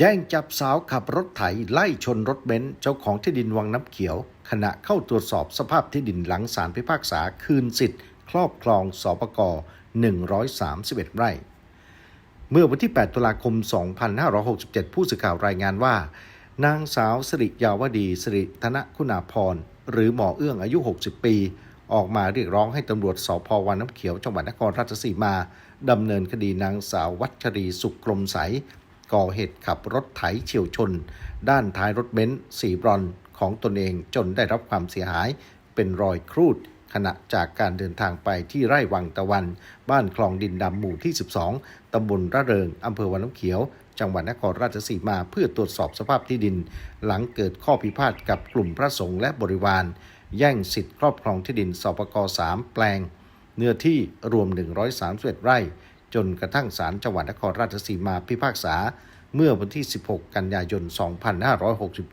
แจ้งจับสาวขับรถไถไล่ชนรถเบนซ์เจ้าของที่ดินวังน้ำเขียว ขณะเข้าตรวจสอบสภาพที่ดินหลังศาลพิพากษาคืนสิทธิ์ ครอบครองสปก131 ไร่ เมื่อวันที่ 8 ตุลาคม 2567 ผู้สื่อข่าวรายงานว่า นางสาวสิริยาวดีสิริธนคุณาพร หรือหมอเอื้องอายุ 60 ปี ออกมาเรียกร้องให้ตำรวจสพวังน้ำเขียวจังหวัดนครราชสีมาดำเนินคดีนางสาววัชรีสุขกลมใส ก่อเหตุขับรถไถเฉียวชน ด้านท้ายรถเบนซ์สีบรอนของตนเองจนได้รับความเสียหายเป็นรอยครูด ขณะจากการเดินทางไปที่ไร่วังตะวัน บ้านคลองดินดำหมู่ที่ 12 ตำบลระเริงอำเภอวังน้ำเขียว จังหวัดนครราชสีมาเพื่อตรวจสอบสภาพที่ดิน หลังเกิดข้อพิพาทกับกลุ่มพระสงฆ์และบริวาร แย่งสิทธิครอบครองที่ดินสปก3แปลง เนื้อที่รวม 131 ไร่ จนกระทั่งศาลจังหวัดนครราชสีมาพิพากษา เมื่อวันที่ 16 กันยายน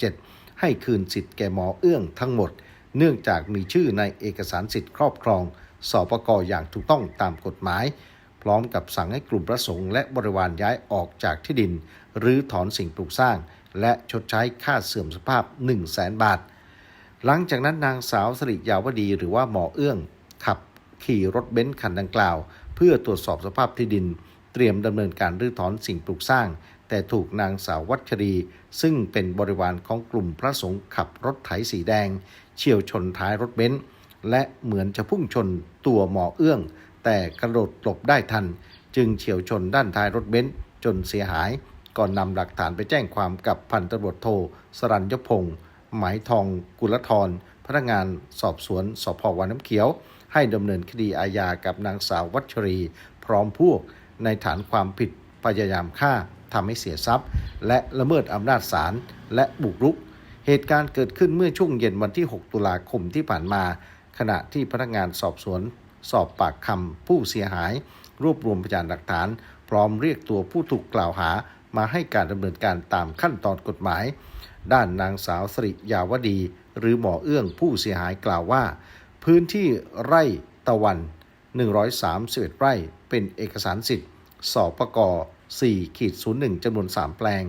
2567 ให้คืนสิทธิ์แก่หมอเอื้องทั้งหมด เนื่องจากมีชื่อในเอกสารสิทธิ์ครอบครองสอปกอย่างถูกต้องตามกฎหมาย พร้อมกับสั่งให้กลุ่มพระสงฆ์และบริวารย้ายออกจากที่ดิน หรือถอนสิ่งปลูกสร้าง และชดใช้ค่าเสื่อมสภาพ 1 0 0 0 0แสนบาท หลังจากนั้นนางสาวสริยาวดีหรือว่าหมอเอื้อง ขับขี่รถเบนซ์คันดังกล่าว เพื่อตรวจสอบสภาพที่ดิน เตรียมดำเนินการรื้อถอนสิ่งปลูกสร้าง แต่ถูกนางสาววัชรี ซึ่งเป็นบริวารของกลุ่มพระสงฆ์ขับรถไถสีแดง เฉียวชนท้ายรถเบนซ์และเหมือนจะพุ่งชนตัวหมอเอื้อง แต่กระโดดหลบได้ทัน จึงเฉียวชนด้านท้ายรถเบนซ์จนเสียหาย ก่อนนำหลักฐานไปแจ้งความกับพันตำรวจโท สรัญยพงศ์หมายทองกุลธรพนักงานสอบสวนสพวานน้ำเขียว ให้ดำเนินคดีอาญากับนางสาววัชรี พร้อมพวก ในฐานความผิดพยายามฆ่าทำให้เสียทรัพย์ และละเมิดอำนาจศาลและบุกรุก เหตุการณ์เกิดขึ้นเมื่อช่วงเย็นวันที่ 6 ตุลาคมที่ผ่านมา ขณะที่พนักงานสอบสวน สอบปากคำผู้เสียหาย รวบรวมพยานหลักฐาน พร้อมเรียกตัวผู้ถูกกล่าวหามาให้การดำเนินการตามขั้นตอนกฎหมาย ด้านนางสาวสริยาวดี หรือหมอเอื้องผู้เสียหายกล่าวว่า พื้นที่ไร่ตะวัน 131 ไร่ เป็นเอกสารสิทธิ์สปก4ขีด01จำนวน 3 แปลง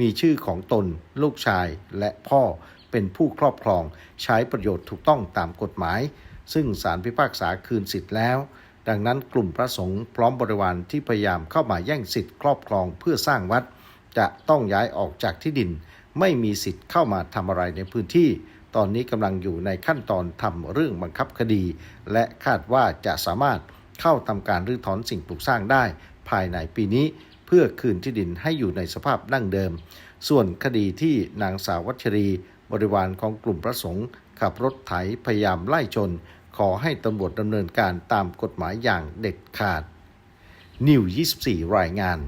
มีชื่อของตน ลูกชายและพ่อเป็นผู้ครอบครองใช้ประโยชน์ถูกต้องตามกฎหมาย ซึ่งศาลพิพากษาคืนสิทธิ์แล้ว ดังนั้นกลุ่มพระสงฆ์พร้อมบริวารที่พยายามเข้ามาแย่งสิทธิ์ครอบครองเพื่อสร้างวัด จะต้องย้ายออกจากที่ดิน ไม่มีสิทธิ์เข้ามาทำอะไรในพื้นที่ ตอนนี้กำลังอยู่ในขั้นตอนทำเรื่องบังคับคดี และคาดว่าจะสามารถเข้าทำการรื้อถอนสิ่งปลูกสร้างได้ ภายในปีนี้ เพื่อคืนที่ดินให้อยู่ในสภาพดั้งเดิม ส่วนคดีที่นางสาววัชรี บริวารของกลุ่มพระสงฆ์ขับรถไถพยายามไล่ชน ขอให้ตำรวจดำเนินการตามกฎหมายอย่างเด็ดขาด นิว 24 รายงาน